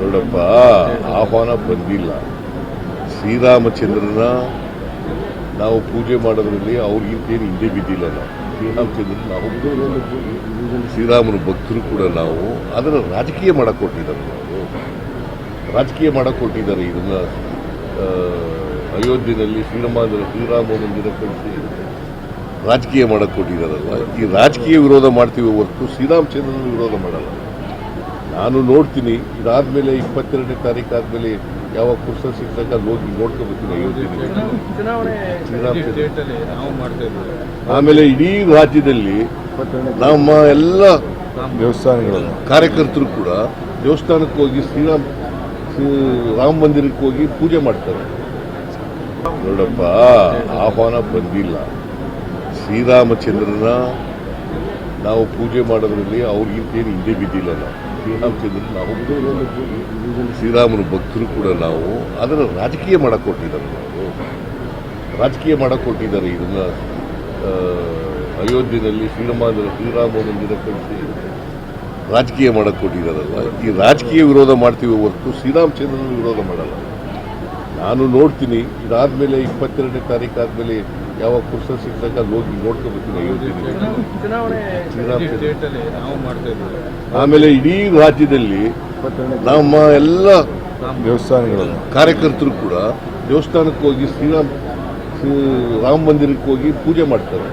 ನೋಡಪ್ಪ, ಆಹ್ವಾನ ಬಂದಿಲ್ಲ. ಶ್ರೀರಾಮಚಂದ್ರನ ನಾವು ಪೂಜೆ ಮಾಡೋದ್ರಲ್ಲಿ ಅವ್ರಿಗಿಂತೇನು ಹಿಂದೆ ಬಿದ್ದಿಲ್ಲ ನಾವು. ಶ್ರೀರಾಮಚಂದ್ರನ ನಾವು ಶ್ರೀರಾಮನ ಭಕ್ತರು ಕೂಡ ನಾವು. ಅದನ್ನು ರಾಜಕೀಯ ಮಾಡಕ್ಕೆ ನಾವು ರಾಜಕೀಯ ಮಾಡಕ್ಕೆ ಕೊಟ್ಟಿದ್ದಾರೆ ಇದನ್ನ ಅಯೋಧ್ಯೆಯಲ್ಲಿ ಶ್ರೀರಾಮ ಶ್ರೀರಾಮ ಮಂದಿರ ಕಳಿಸಿ ರಾಜಕೀಯ ಮಾಡಕ್ಕೆ ಕೊಟ್ಟಿದ್ದಾರಲ್ಲ ಈ ರಾಜಕೀಯ ವಿರೋಧ ಮಾಡ್ತೀವಿ ಹೊರತು ಶ್ರೀರಾಮಚಂದ್ರನ ವಿರೋಧ ಮಾಡಲ್ಲ. ನಾನು ನೋಡ್ತೀನಿ. ಇದಾದ್ಮೇಲೆ ಇಪ್ಪತ್ತೆರಡನೇ ತಾರೀಕು ಆದ್ಮೇಲೆ ಯಾವ ಪುಸ್ತಕ ಸಿಕ್ಕಾಗ ಅಲ್ಲಿ ಹೋಗಿ ನೋಡ್ಕೋಬೇಕು ಯೋಜನೆ ಆಮೇಲೆ ಇಡೀ ರಾಜ್ಯದಲ್ಲಿ ನಮ್ಮ ಎಲ್ಲ ದೇವಸ್ಥಾನಗಳ ಕಾರ್ಯಕರ್ತರು ಕೂಡ ದೇವಸ್ಥಾನಕ್ಕೆ ಹೋಗಿ ಶ್ರೀರಾಮ್ ಶ್ರೀ ರಾಮ ಮಂದಿರಕ್ಕೆ ಹೋಗಿ ಪೂಜೆ ಮಾಡ್ತಾರೆ. ನೋಡಪ್ಪ ಆಹ್ವಾನ ಬಂದಿಲ್ಲ. ಶ್ರೀರಾಮಚಂದ್ರನ ನಾವು ಪೂಜೆ ಮಾಡೋದ್ರಲ್ಲಿ ಅವ್ರಿಗಿಂತೇನು ಹಿಂದೆ ಬಿದ್ದಿಲ್ಲ ನಾವು. ನಾವು ಶ್ರೀರಾಮನ ಭಕ್ತರು ಕೂಡ ನಾವು, ಅದನ್ನು ರಾಜಕೀಯ ಮಾಡಕ್ಕೆ ಕೊಟ್ಟಿದ್ದಾರೆ ನಾವು. ರಾಜಕೀಯ ಮಾಡಕ್ಕೆ ಕೊಟ್ಟಿದ್ದಾರೆ ಇದನ್ನ ಅಯೋಧ್ಯೆಯಲ್ಲಿ ಶ್ರೀರಾಮ ಶ್ರೀರಾಮ ಮಂದಿರ ಕಳಿಸಿ ರಾಜಕೀಯ ಮಾಡಕ್ಕೆ ಕೊಟ್ಟಿದ್ದಾರಲ್ಲ ಈ ರಾಜಕೀಯ ವಿರೋಧ ಮಾಡ್ತೀವಿ ಹೊರತು ಶ್ರೀರಾಮಚಂದ್ರನ ವಿರೋಧ ಮಾಡಲ್ಲ. ನಾನು ನೋಡ್ತೀನಿ, ಇದಾದ್ಮೇಲೆ ಇಪ್ಪತ್ತೆರಡನೇ ತಾರೀಕು ಆದ್ಮೇಲೆ ಯಾವ ಪುಸ್ತಕ ಸಿಕ್ಕಾಗ ಅಲ್ಲಿ ಹೋಗಿ ನೋಡ್ಕೋಬೇಕು ಆಮೇಲೆ ಇಡೀ ರಾಜ್ಯದಲ್ಲಿ ನಮ್ಮ ಎಲ್ಲ ದೇವಸ್ಥಾನಗಳನ್ನು ಕಾರ್ಯಕರ್ತರು ಕೂಡ ದೇವಸ್ಥಾನಕ್ಕೆ ಹೋಗಿ ಶ್ರೀರಾಮ್ ಶ್ರೀ ರಾಮ ಮಂದಿರಕ್ಕೆ ಹೋಗಿ ಪೂಜೆ ಮಾಡ್ತಾರೆ.